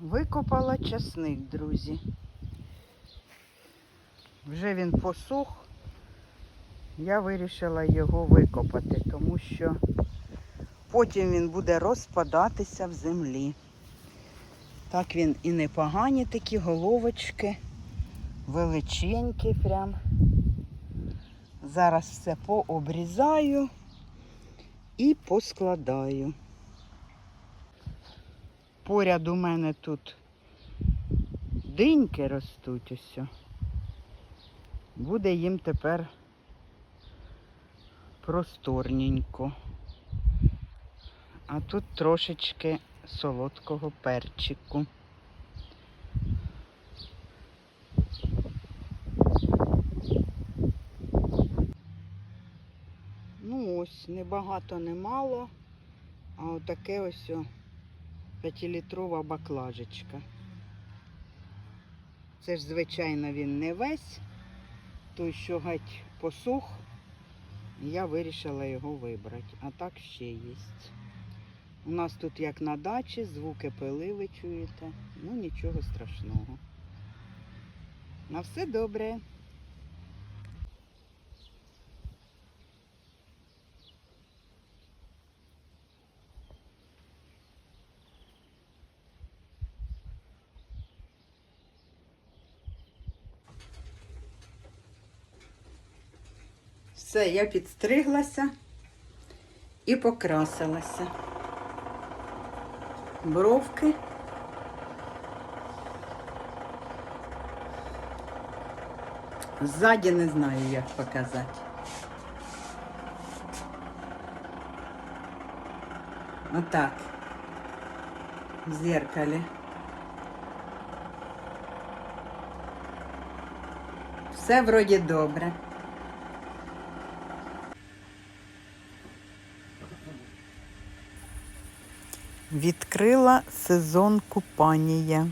Викопала часник, друзі. Вже він посух. Я вирішила його викопати, тому що потім він буде розпадатися в землі. Так він і непогані такі головочки, величенькі прям. Зараз все пообрізаю і поскладаю. Поряд у мене тут диньки ростуть ось. Буде їм тепер просторненько. А тут трошечки солодкого перчику. Ну ось, небагато, немало, а отаке ось п'ятилітрова баклажечка. Це ж, звичайно, він не весь, той, що геть посух, я вирішила його вибрати. А так ще є. У нас тут як на дачі, звуки пили ви чуєте. Ну нічого страшного. На все добре. Все, я підстриглася і покрасилася. Бровки. Ззаді не знаю, як показати. Отак. В зеркалі. Все вроді добре. Відкрила сезон купання.